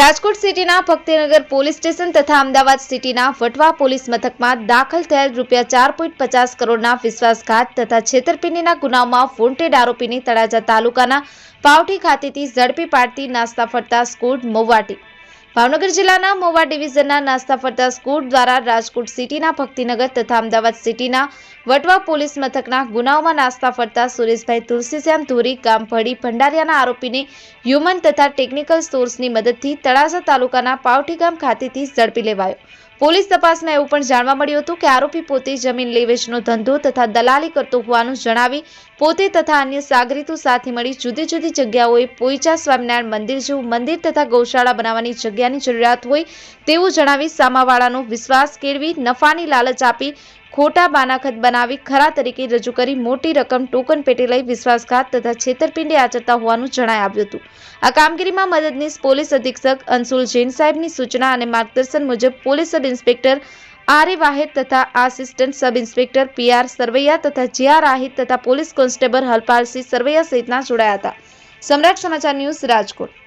સિટીના Bhaktinagar police station તથા અમદાવાદ સિટીના વટવા પોલીસ મથકમાં દાખલ થયેલ રૂપિયા ચાર પોઈન્ટ પચાસ કરોડના વિશ્વાસઘાત તથા છેતરપિંડીના ગુનાઓમાં વોન્ટેડ આરોપીની તળાજા તાલુકાના પાવઠી ખાતેથી ઝડપી પાડતી નાસ્તા ફરતા સ્કૂડ મોવાટી ભાવનગર જિલ્લાના મોવા ડિવિઝનના નાસ્તા ફરતા સ્કૂટ દ્વારા રાજકોટ સિટીના ભક્તિનગર તથા અમદાવાદ સિટીના વટવા પોલીસ મથકના ગુનાઓમાં નાસ્તા ફરતા સુરેશભાઈ તુલસીશ્યામ ધોરી ગામ ભડી ભંડારિયાના આરોપીને હ્યુમન તથા ટેકનિકલ સોર્સની મદદથી તળાજા તાલુકાના પાવઠી ગામ ખાતેથી ઝડપી લેવાયો. પોલીસ તપાસમાં એવું પણ જાણવા મળ્યું હતું કે આરોપી પોતે જમીન લેવેચનો ધંધો તથા દલાલી કરતો હોવાનું જણાવી પોતે તથા અન્ય સાગરીતો સાથે મળી જુદી જુદી જગ્યાઓએ પોઈચા સ્વામિનારાયણ મંદિર જેવું મંદિર તથા ગૌશાળા બનાવવાની જગ્યાની જરૂરિયાત હોય તેવું જણાવી સામાવાળાનો વિશ્વાસ કેળવી નફાની લાલચ આપી ખોટા બાનાખત બનાવી ખરા તરીકે રજૂ કરી મોટી રકમ ટોકન પેટે લઈ વિશ્વાસઘાત તથા છેતરપિંડી આચરતા હોવાનું જણાય આવ્યું હતું. આ કામગીરીમાં મદદનીશ પોલીસ અધિક્ષક અંશુલ જૈન સાહેબની સૂચના અને માર્ગદર્શન મુજબ police sub inspector R A Vahed તથા assistant sub inspector P Sarvaiya તથા જે આર તથા પોલીસ કોન્સ્ટેબલ હરપાલસિંહ સરવૈયા સહિતના જોડાયા હતા. સમ્રાટ સમાચાર ન્યૂઝ રાજકોટ.